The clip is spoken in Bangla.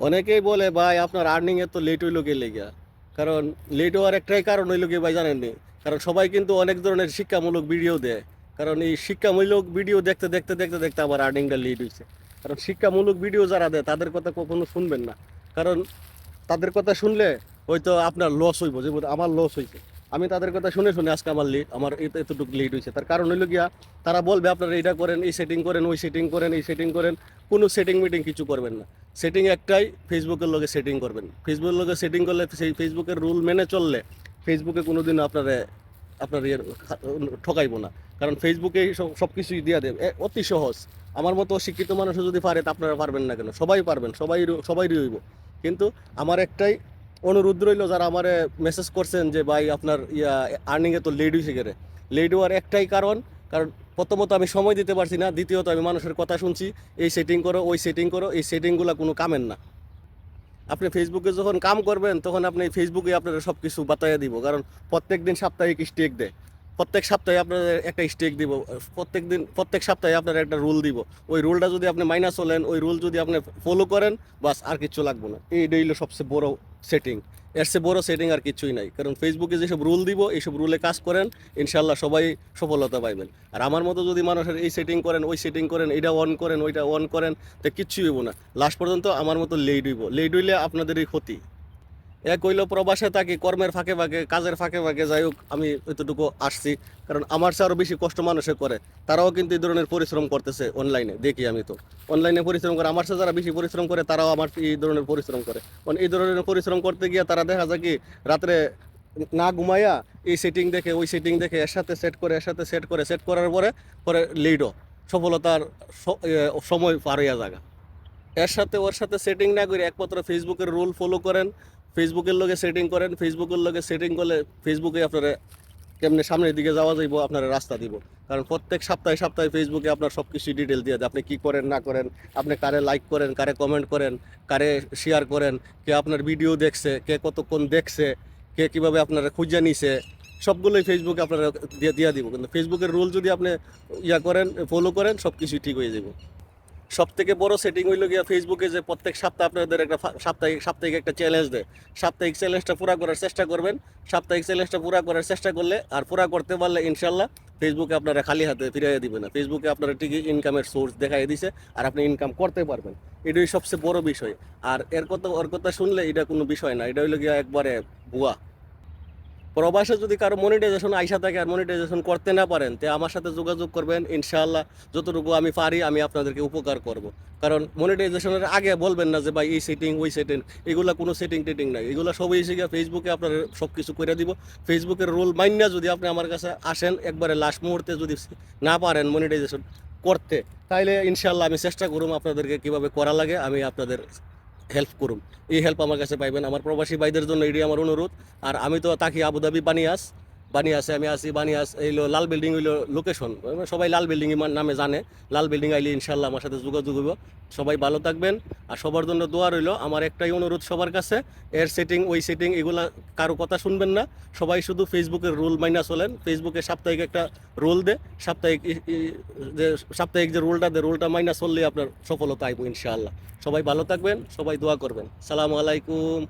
অনেকেই বলে, ভাই, আপনার আর্নিং তো লেট হইল কে লেগা কারণ লেট হওয়ার একটাই কারণ হইল কি ভাই, জানেননি? কারণ সবাই কিন্তু অনেক ধরনের শিক্ষামূলক ভিডিও দেয়। কারণ এই শিক্ষামূলক ভিডিও দেখতে দেখতে দেখতে দেখতে আমার আর্নিংটা লেট হয়েছে কারণ শিক্ষামূলক ভিডিও যারা দেয়, তাদের কথা কখনো শুনবেন না। কারণ তাদের কথা শুনলে হয়তো আপনার লস হইব, যেমন আমার লস হয়েছে আমি তাদের কথা শুনে শুনে আজকে আমার লেট আমার এত- এতটুকু লেট হয়েছে তার কারণ হইল গিয়া, তারা বলবে, আপনারা এটা করেন, এই সেটিং করেন, ওই সেটিং করেন, এই সেটিং করেন। কোনো সেটিং মিটিং কিছু করবেন না। সেটিং একটাই ফেসবুকের লগে সেটিং করবেন। ফেসবুকের লগে সেটিং করলে সেই ফেসবুকের রুল মেনে চললে ফেসবুকে কোনোদিন আপনারা, আপনার ইয়ে ঠকাইবো না। কারণ ফেসবুকে সব কিছুই দিয়ে দেবে। অতি সহজ। আমার মতো শিক্ষিত মানুষও যদি পারে, তা আপনারা পারবেন না কেন? সবাই পারবেন, সবাই সবাই রইব। কিন্তু আমার একটাই অনুরোধ রইল, যারা আমার মেসেজ করছেন যে, ভাই, আপনার ইয়া আর্নিংয়ে তো লেট হয়েছে গেলে লেট হওয়ার একটাই কারণ কারণ প্রথমত আমি সময় দিতে পারছি না, দ্বিতীয়ত আমি মানুষের কথা শুনছি, এই সেটিং করো, ওই সেটিং করো, এই সেটিংগুলো কোনো কামের না। আপনি ফেসবুকে যখন কাম করবেন, তখন আপনি ফেসবুকে আপনারা সব কিছু বাতাইয়া দিব, কারণ প্রত্যেক দিন সাপ্তাহিক স্টেক দেয়। প্রত্যেক সপ্তাহে আপনাদের একটা স্টেক দিব প্রত্যেক দিন প্রত্যেক সপ্তাহে আপনার একটা রুল দিব। ওই রুলটা যদি আপনি মাইনাস হলেন, ওই রুল যদি আপনি ফলো করেন, বাস আর কিছু লাগবে না। এইটাই হলো সবচেয়ে বড় সেটিং এর সে বড় সেটিং আর কিছুই নাই। কারণ ফেসবুকে যেসব রুল দিব, এইসব রুলে কাজ করেন ইনশাল্লাহ সবাই সফলতা পাইবেন। আর আমার মতো যদি মানুষের এই সেটিং করেন, ওই সেটিং করেন, এটা অন করেন, ওইটা অন করেন, তো কিচ্ছুই হইব না। লাস্ট পর্যন্ত আমার মতো লেট হইব। লেট হইলে আপনাদেরই ক্ষতি। এক হইল প্রবাসে থাকি, কর্মের ফাঁকে ফাঁকে, কাজের ফাঁকে ফাঁকে, যাই হোক, আমি এতটুকু আসছি। কারণ আমার চেয়ে আরও বেশি কষ্ট মানুষে করে। তারাও কিন্তু এই ধরনের পরিশ্রম করতেছে অনলাইনে দেখি আমি তো। অনলাইনে পরিশ্রম করে, আমার চেয়ে যারা বেশি পরিশ্রম করে, তারাও আমার এই ধরনের পরিশ্রম করে। কারণ এই ধরনের পরিশ্রম করতে গিয়ে তারা দেখা যায় কি, রাত্রে না ঘুমাইয়া এই সেটিং দেখে, ওই সেটিং দেখে এর সাথে সেট করে এর সাথে সেট করে সেট করার পরে পরে লিডও সফলতার সময় পার হইয়া জায়গা এর সাথে ওর সাথে সেটিং না করে একমাত্র ফেসবুকের রুল ফলো করেন ফেসবুকের লগে সেটিং করেন ফেসবুকের লগে সেটিং করলে ফেসবুকে আপনারা কেমনে সামনের দিকে যাওয়া যাইব, আপনারা রাস্তা দিব। কারণ প্রত্যেক সপ্তাহে সপ্তাহে ফেসবুকে আপনার সব কিছু ডিটেল দিয়ে দেয়। আপনি কী করেন, না করেন, আপনি কারে লাইক করেন, কারে কমেন্ট করেন, কারে শেয়ার করেন, কে আপনার ভিডিও দেখছে, কে কতক্ষণ দেখছে, কে কীভাবে আপনারা খুঁজে নিছে, সবগুলোই ফেসবুকে আপনারা দিয়ে দিয়ে দিব। কিন্তু ফেসবুকের রুল যদি আপনি ইয়া করেন ফলো করেন সব কিছুই ঠিক হয়ে যাব সব থেকে বড় সেটিং হইল গিয়া ফেসবুকে যে প্রত্যেক সপ্তাহে আপনাদের একটা সাপ্তাহিক সাপ্তাহিক একটা চ্যালেঞ্জ দেয়। সাপ্তাহিক চ্যালেঞ্জটা পুরা করার চেষ্টা করবেন। সাপ্তাহিক চ্যালেঞ্জটা পুরা করার চেষ্টা করলে আর পুরা করতে পারলে ইনশাল্লাহ ফেসবুকে আপনারা খালি হাতে ফিরিয়ে দিবে না। ফেসবুকে আপনারা ঠিকই ইনকামের সোর্স দেখাই দিছে আর আপনি ইনকাম করতে পারবেন। এটাই সবচেয়ে বড় বিষয়। আর এর কথা, ওর কথা শুনলে এটা কোনো বিষয় না। এটা হইল গিয়া একবারে ভুয়া। প্রবাসে যদি কারও মনিটাইজেশন আইসা থাকে আর মনিটাইজেশন করতে না পারেন, তে আমার সাথে যোগাযোগ করবেন, ইনশাআল্লাহ যতটুকু আমি পারি আমি আপনাদেরকে উপকার করব। কারণ মনিটাইজেশনের আগে বলবেন না যে, ভাই, এই সেটিং ওই সেটিং এগুলা কোনো সেটিং টেটিং নাই। এগুলো সবই গিয়ে ফেসবুকে আপনার সব কিছু করে দিব ফেসবুকের রুল মাইনা যদি আপনি আমার কাছে আসেন, একবারে লাস্ট মুহূর্তে যদি না পারেন মনিটাইজেশন করতে, তাইলে ইনশাআল্লাহ আমি চেষ্টা করুম আপনাদেরকে কীভাবে করা লাগে, আমি আপনাদের হেল্প করুন। এই হেল্প আমার কাছে পাইবেন। আমার প্রবাসী ভাইদের জন্য এটি আমার অনুরোধ। আর আমি তো থাকি আবুধাবি বানিয়াস বানিয়াসে আমি আছি বানিয়াস এইলো লাল বিল্ডিং হইল লোকেশন সবাই লাল বিল্ডিং নামে জানে। লাল বিল্ডিং আইলে ইনশাল্লাহ আমার সাথে যোগাযোগ হইব। সবাই ভালো থাকবেন। আর সবার জন্য দোয়া রইল। আমার একটাই অনুরোধ সবার কাছে, এর সেটিং ওই সেটিং এগুলা কারও কথা শুনবেন না। সবাই শুধু ফেসবুকের রুল মাইনা চলেন। ফেসবুকে সাপ্তাহিক একটা রুল দে। সাপ্তাহিক যে সাপ্তাহিক যে রুলটা দে রুলটা মাইনা চললে আপনার সফলতা আইব ইনশাআল্লাহ। সবাই ভালো থাকবেন, সবাই দোয়া করবেন। সালামু আলাইকুম।